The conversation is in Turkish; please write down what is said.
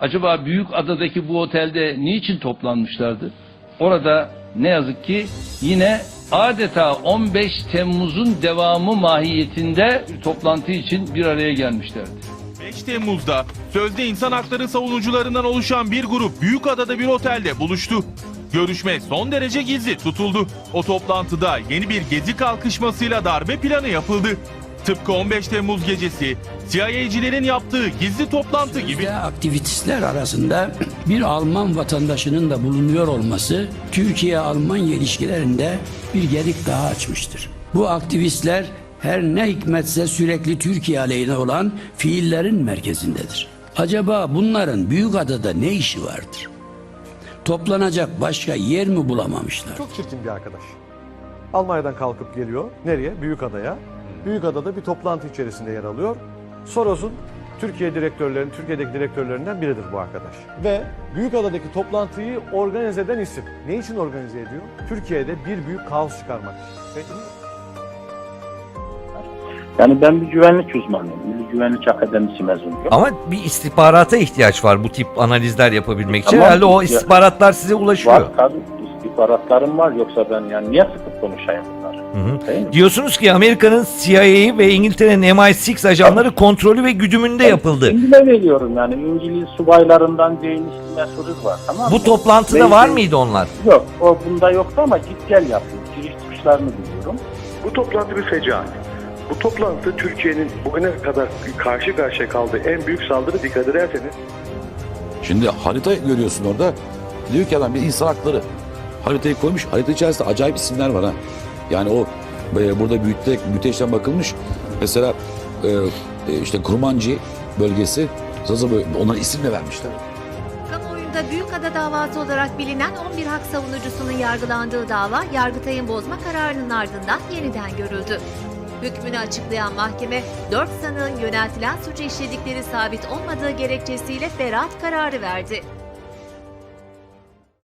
Acaba Büyük Adadaki bu otelde niçin toplanmışlardı? Orada ne yazık ki yine adeta 15 Temmuz'un devamı mahiyetinde bir toplantı için bir araya gelmişlerdi. 5 Temmuz'da sözde insan hakları savunucularından oluşan bir grup Büyükada'da bir otelde buluştu. Görüşme son derece gizli tutuldu. O toplantıda yeni bir gezi kalkışmasıyla darbe planı yapıldı. Tıpkı 15 Temmuz gecesi CIA'cilerin yaptığı gizli toplantı gibi. Aktivistler arasında bir Alman vatandaşının da bulunuyor olması Türkiye-Almanya ilişkilerinde bir gedik daha açmıştır. Bu aktivistler her ne hikmetse sürekli Türkiye aleyhine olan fiillerin merkezindedir. Acaba bunların Büyükada'da ne işi vardır? Toplanacak başka yer mi bulamamışlar? Çok çirkin bir arkadaş. Almanya'dan kalkıp geliyor. Nereye? Büyükada'ya. Büyükada'da bir toplantı içerisinde yer alıyor. Soros'un Türkiye direktörlerinin, Türkiye'deki direktörlerinden biridir bu arkadaş. Ve Büyükada'daki toplantıyı organize eden isim. Ne için organize ediyor? Türkiye'de bir büyük kaos çıkarmak. Peki Yani ben bir güvenlik uzmanıyım. Milli Güvenlik Akademisi mezunuyum. Ama bir istihbarata ihtiyaç var bu tip analizler yapabilmek için. Tamam. Herhalde o istihbaratlar size ulaşıyor. Var tabii istihbaratlarım var yoksa ben yani niye sıkıp konuşayım bunları? Hı hı. Değil? Diyorsunuz ki Amerika'nın CIA ve İngiltere'nin MI6 ajanları kontrolü ve güdümünde yapıldı. Şimdi de veriyorum yani İngiliz subaylarından James Mesut var tamam mı? Bu toplantıda Ve- var mıydı onlar? Yok o bunda yoktu ama git gel yapıyor. Giriş çıkışlarını biliyorum. Bu toplantı bir fecaat. Bu toplantı Türkiye'nin bugüne kadar karşı karşıya kaldığı en büyük saldırı dikkat ederseniz Şimdi harita görüyorsun orada. Diyor ki adam bir insan hakları. Haritayı koymuş. Harita içerisinde acayip isimler var ha. Yani o e, burada büyüte, büyüteçten bakılmış. Mesela e, e, işte Kurmancı bölgesi. Onlara isim de vermişler. Kamuoyunda Büyükada davası olarak bilinen 11 hak savunucusunun yargılandığı dava Yargıtay'ın bozma kararının ardından yeniden görüldü. Hükmünü açıklayan mahkeme 4 sanığın yöneltilen suçu işledikleri sabit olmadığı gerekçesiyle beraat kararı verdi.